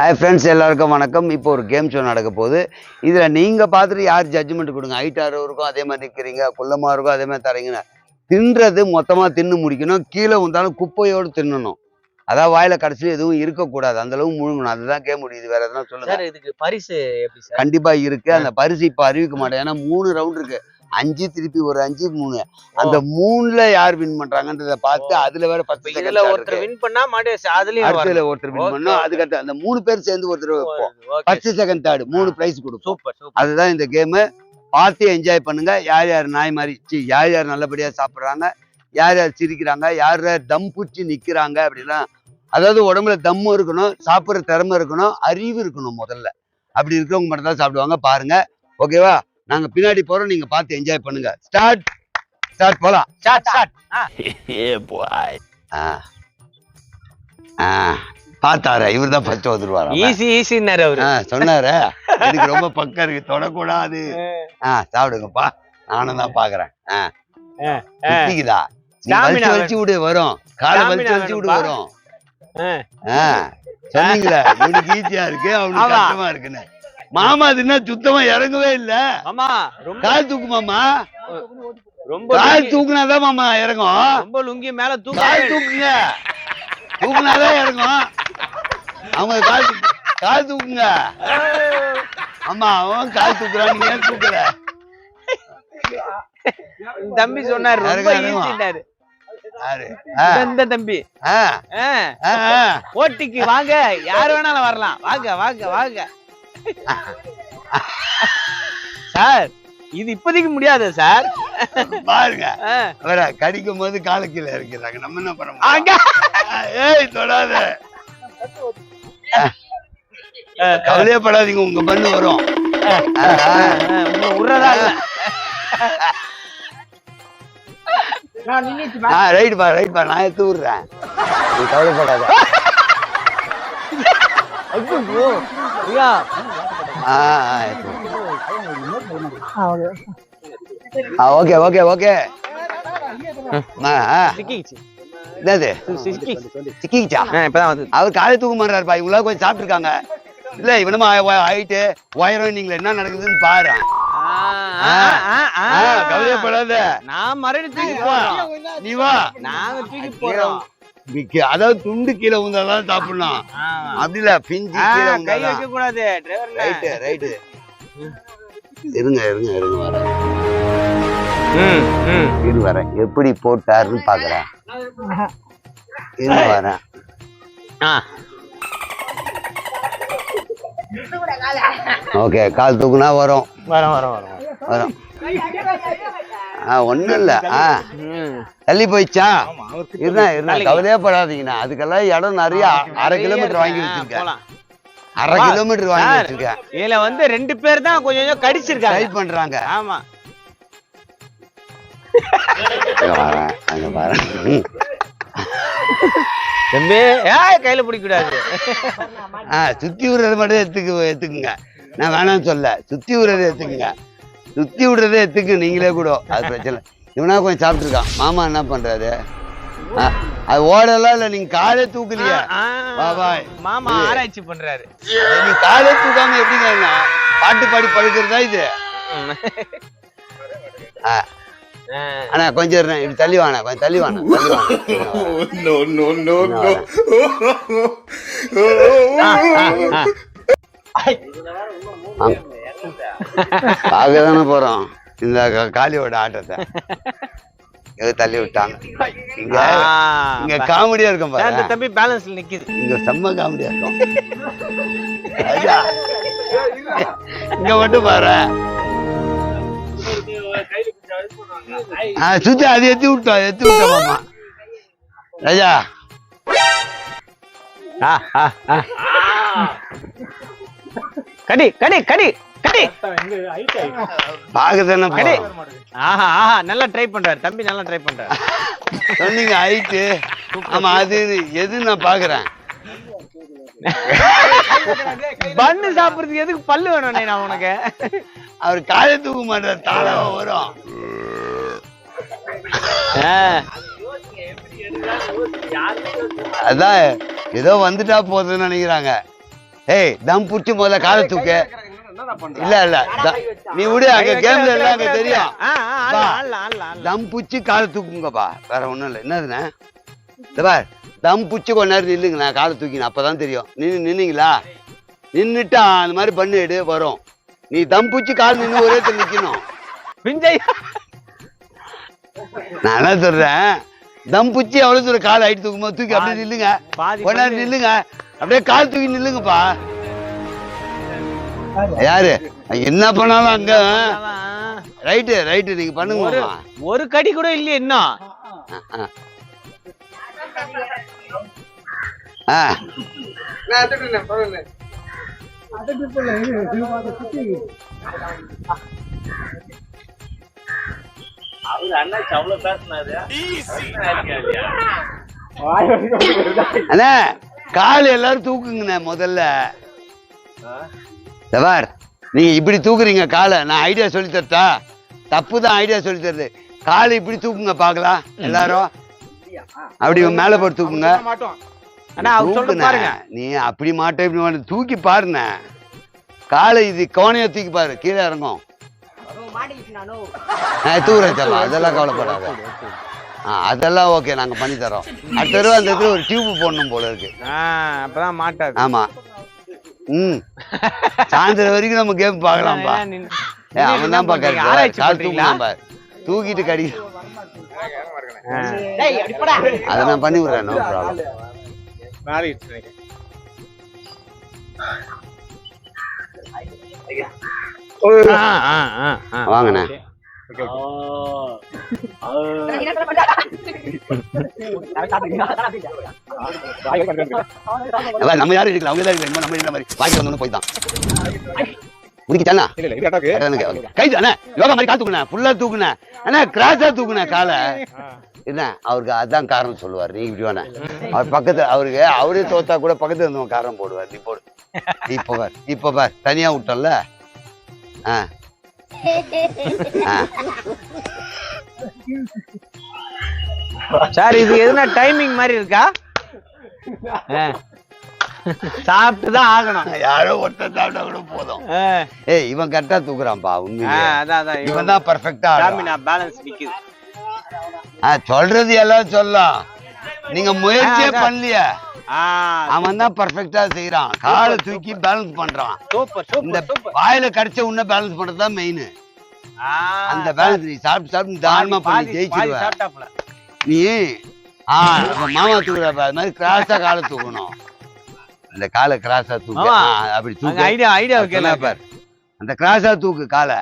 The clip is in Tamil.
ஹாய் ஃப்ரெண்ட்ஸ் எல்லாருக்கும் வணக்கம். இப்போ ஒரு கேம் ஷோ நடக்க போகுது. இதில் நீங்கள் பார்த்துட்டு யார் ஜட்ஜ்மெண்ட் கொடுங்க? ஹைட்டாக இருக்கும் அதே மாதிரி நிற்கிறீங்க குள்ளமாக இருக்கும் அதே மாதிரி தரீங்கன்னு தின்றது மொத்தமாக தின்னு முடிக்கணும். கீழே வந்தாலும் குப்பையோடு தின்னணும். அதான் வாயில கடைசியில் எதுவும் இருக்கக்கூடாது. அந்த அளவு முழுங்கணும். அதுதான் கேம் முடியுது. வேற எதனா சொல்லுங்க. இதுக்கு பரிசு கண்டிப்பா இருக்கு. அந்த பரிசு இப்ப அறிவிக்க மாட்டேன். ஏன்னா மூணு ரவுண்ட் இருக்கு. அஞ்சு திருப்பி ஒரு அஞ்சு மூணு. அந்த மூணுல யார் வின் பண்றாங்கன்றத பார்த்து. அதுல வேற பத்து இதுல ஒருத்தர் வின் பண்ணா மறுபடியும் அதுலயும் அடுத்ததுல ஒருத்தர் வின் பண்ணும். அதுக்கடுத்து அந்த மூணு பேர் சேர்ந்து ஒருத்தர் வைப்போம். ஃபர்ஸ்ட் செகண்ட் தேர்ட் மூணு பிரைஸ் கொடுப்போம். சூப்பர் அதுதான் இந்த கேமு பார்த்து என்ஜாய் பண்ணுங்க. யார் யார் நாய் மாதிரி யார் யார் நல்லபடியா சாப்பிடுறாங்க யார் யார் சிரிக்கிறாங்க யார் யார் தம் பிடிச்சி நிக்கிறாங்க அப்படிலாம். அதாவது உடம்புல தம்மு இருக்கணும் சாப்பிட்ற திறமை இருக்கணும் அறிவு இருக்கணும் முதல்ல. அப்படி இருக்கிறவங்க மட்டும் தான் சாப்பிடுவாங்க. பாருங்க. ஓகேவா? நாங்க பின்னாடி போறோம் நீங்க பார்த்து என்ஜாய் பண்ணுங்க. ஸ்டார்ட் ஸ்டார்ட் போலாம். ஆ. ஆ. பார்த்தாரு இவர் தான் ஃபர்ஸ்ட் வந்துருவாரா ஈஸி ஈஸின்னாரு அவரு. ஆ சொன்னாரு. எனக்கு ரொம்ப பக்கம் இருக்கு தொடக்கூடாது. ஆ. சாப்பிடுங்கப்பா. நானும் தான் பாக்குறேன் ஆ. வலிச்சு விடு வரும். காலை வலிச்சு வலிச்சு விடு. வரும். சொன்னீங்களே இவனுக்கு ஈஸியா இருக்கு அவனுக்கு. கஷ்டமா இருக்குன்னு. மாமா அதுன்னா சுத்தமா இறங்கவே இல்ல. ரொம்ப கால் தூக்கு மாமா ரொம்ப கால் தூக்குனாதான் மாமா இறங்கும். ரொம்ப லுங்கி மேல தூக்க. கால் தூக்குங்க. தூக்குனாதான் இறங்கும். அவங்க கால் கால் தூக்குங்க. ஆமா அவன் கால் தூக்குறான் ஏன் தூக்குற? தம்பி சொன்னாரு ரொம்ப ஆ, இந்த தம்பி. போட்டிக்கு வாங்க யார் வேணாலும் வரலாம். வாங்க வாங்க வாங்க. சார் இது இப்போதைக்கு முடியாது சார். பாருங்க. ஆ. அவர கடிக்கும் போது கால கீழே இருக்கிறாங்க நம்ம என்ன பண்ண ஏய் தொடாத. கவலையே படாதீங்க உங்க பண்ணு வரும். விடுறதா இல்ல. ஆ ரைட் பா ரைட் பா. நான் எடுத்து விடுறேன். நீ கவலைப்படாத. ஐயோ ஐயா ஆ ஓகே ஓகே ஓகே என்னது சிக்கி சிக்கிச்சா இப்பதான் வந்து அவர் காலை தூக்க மாட்டாருப்பா இவங்களா கொஞ்சம் சாப்பிட்டுருக்காங்க இல்ல இவனுமா ஹைட்டு உயரம் நீங்கள என்ன நடக்குதுன்னு பாரு கவலையப்படாத நான் மறுபடியும் தூக்கி போறோம் நீ வா நாங்க தூக்கி போறோம் அதாவது துண்டு கீழே விழுந்தாதான் சாப்பிடணும் அப்படி இல்ல பிஞ்சு கீழே கை வைக்க கூடாது ரைட்டு ரைட்டு இருங்க இருங்க இருங்க வரேன் இரு வரேன் எப்படி போட்டாருன்னு பாக்குறேன் இரு வரேன் ஆ. ஓகே கால் தூக்குனா வரும் வரோம் வரோம் வரோம். வரும். ஆ ஒண்ணும் இல்ல. ஆ. தள்ளி. போயிடுச்சா? இருந்தா இருந்தா கவலையே படாதீங்கண்ணா. அதுக்கெல்லாம் இடம் நிறைய அரை கிலோமீட்டர் வாங்கி வச்சிருக்கேன். அரை கிலோமீட்டர் வாங்கி சார். வச்சிருக்கேன். இதுல வந்து ரெண்டு பேர் தான் கொஞ்சம் கொஞ்சம் ட்ரை கடிச்சிருக்காங்க பண்றாங்க. ஆமா. அங்க வரேன் அங்க வரேன் தம்பி ஏய் கையில பிடிக்க கூடாது ஆ சுத்தி விடுறது மட்டும் எடுத்துக்க எடுத்துக்குங்க. நான் வேணாம்னு சொல்ல. சுத்தி விடுறதை எடுத்துக்குங்க. சுத்தி விடுறதை எடுத்துக்க நீங்களே கூட. அது பிரச்சனை இல்லை. இவனா கொஞ்சம் சாப்பிட்டுருக்கான். மாமா என்ன பண்றாரு? ஆ, அது ஓடலாம் இல்ல நீங்க காலே தூக்கலையே? வா. மாமா ஆராய்ச்சி பண்றாரு. நீ காலே தூக்காம எப்படிங்க? பாட்டு பாடி படுக்கிறதா இது? ஆ, ஆ. அண்ணா கொஞ்சம் இப்படி தள்ளி வாண்ணா கொஞ்சம் தள்ளி no. பார்க்க தானே போறோம். இந்த காளியோட ஆட்டத்தை. எது தள்ளி விட்டாங்க? இங்க காமெடியா இருக்கும் அந்த பாரு தம்பி பேலன்ஸ்ல நிக்குது? இங்க செம்ம காமெடியா இருக்கும். இங்க மட்டும் பாரு. சுத்தி அது எத்தி விட்டோம் எத்தி விட்டோம் மாமா. ராஜா. கடி கடி கடி. கடி பார்க்க தானே கடி போறோம். ஆஹா ஆஹா நல்லா ட்ரை பண்றாரு. தம்பி நல்லா ட்ரை பண்றாரு. சொன்னீங்க ஹைட்டு ஆமா அது இது. எது நான் பாக்குறேன்? பண்ணு சாப்பிடுறதுக்கு எதுக்கு பல்லு வேணும் நான் உனக்கு? அவர் காலை தூக்க மாட்டார் தாளவா வரும். அதான் ஏதோ வந்துட்டா போதுன்னு நினைக்கிறாங்க. ஏய் தம் புடிச்சு முதல்ல காலை தூக்கு. இல்ல இல்ல. நீ விடு அங்க கேம்ல எல்லாம் அங்க தெரியும். தம் புடிச்சு காலை தூக்குங்கப்பா. வேற ஒண்ணும் இல்ல. என்னதுண்ணே பார் தம் புடிச்சு கொஞ்ச நேரம் நில்லுங்கண்ணா காலை தூக்கின அப்பதான் தெரியும். நின்னு நின்னீங்களா? நின்னுட்டா அந்த மாதிரி பண்ணிடு வரும். நீ தம் புடிச்சு கால் நின்னு ஒரே நிக்கணும். நான் என்ன சொல்றேன்? தம் புச்சி எவ்வளவு தூரம் கால் ஹைட் தூக்கும்போது தூக்கி அப்படியே நில்லுங்க. கொஞ்ச நேரம் நில்லுங்க. அப்படியே கால் தூக்கி நில்லுங்கப்பா. யாரு? என்ன பண்ணாலும் அங்க. ரைட்டு ரைட்டு நீங்க பண்ணுங்க ஒரு கடி கூட இல்லையே இன்னும். ஆ, ஆ. ஆ அண்ணே கால் எல்லாரும் தூக்குங்கண்ணே முதல்ல. தவார் நீங்க இப்படி தூக்குறீங்க காலை நான் ஐடியா சொல்லி தரட்டா? தப்பு தான் ஐடியா சொல்லி தருது. காலை இப்படி தூக்குங்க பார்க்கலாம். எல்லாரும். அப்படி மேல போட்டு தூக்குங்க. பாருங்க. நீ அப்படி மாட்ட இப்படி மாட்ட தூக்கி பாருண்ணே. காலை இது கோணைய தூக்கி பாரு கீழே இறங்கும். நான். தூக்குறேன் செல்லம் அதெல்லாம் கவலைப்படாத. ஆ அதெல்லாம் ஓகே நாங்க பண்ணி தரோம். அடுத்த தடவை அந்த இடத்துல ஒரு டியூப் போடணும் போல இருக்கு. அப்பதான் மாட்டாது. ஆமா. ம். சாயந்தரம் வரைக்கும் நம்ம கேம் பார்க்கலாம்ப்பா அவன் தான் நீங்க ஆராய்ச்சி கால் பண்றீங்களா? தூக்கலாம் பாரு தூக்கிட்டு கடி. அதை நான் பண்ணி விடுறேன் நோ ப்ராப்ளம் ஆ, ஆ, ஆ, ஆ. வாங்கண்ணே. நம்ம யாரும் இருக்கல அவங்க தான் இருக்கல நம்ம இருக்கிற மாதிரி. பாக்கி வந்தோன்னு போய் தான் முடிக்கிட்டானா கை தானே? யோகா மாதிரி கால் தூக்குனேன் ஃபுல்லா தூக்குனேன் அண்ணா கிராஸா தூக்குனேன் காலை. என்ன? அவருக்கு அதான் காரணம் சொல்லுவார். நீ இப்படி வேணா அவர் பக்கத்துல அவருக்கு அவரே தோத்தா கூட பக்கத்துல இருந்தவன் காரணம் போடுவார். நீ போடு. இப்ப பார் இப்ப பார். தனியா விட்டோம்ல? ஆ. சார் இது எதுனா டைமிங் மாதிரி இருக்கா? ஆ. சாப்பிட்டுதான் ஆகணும். யாரோ ஒருத்தர் சாப்பிட்டா கூட போதும். ஏய் இவன் கரெக்டா தூக்குறான்ப்பா உண்மையிலே. அதான் அதான். இவன் தான் பர்ஃபெக்டா ஸ்டாமினா பேலன்ஸ் நிக்குது. ஆ சொல்றது எல்லாம் சொல்லலாம். நீங்க முயற்சியே. பண்ணலையே. அவன் தான் பர்ஃபெக்டா செய்யறான் காலை தூக்கி பேலன்ஸ் பண்றான். இந்த வாயில கடிச்ச உன்ன பேலன்ஸ் பண்றது தான் மெயின் அந்த பேலன்ஸ் நீ சாப்பிட்டு சாப்பிட்டு தாராளமா பண்ணி ஜெயிச்சிருவ நீ ஆ மாமா தூக்குற அது மாதிரி கிராஸா காலை தூக்கணும் அந்த காலை கிராஸா தூக்கு. அப்படி தூக்கு. ஐடியா ஐடியா பார். அந்த கிராஸா தூக்கு காலை.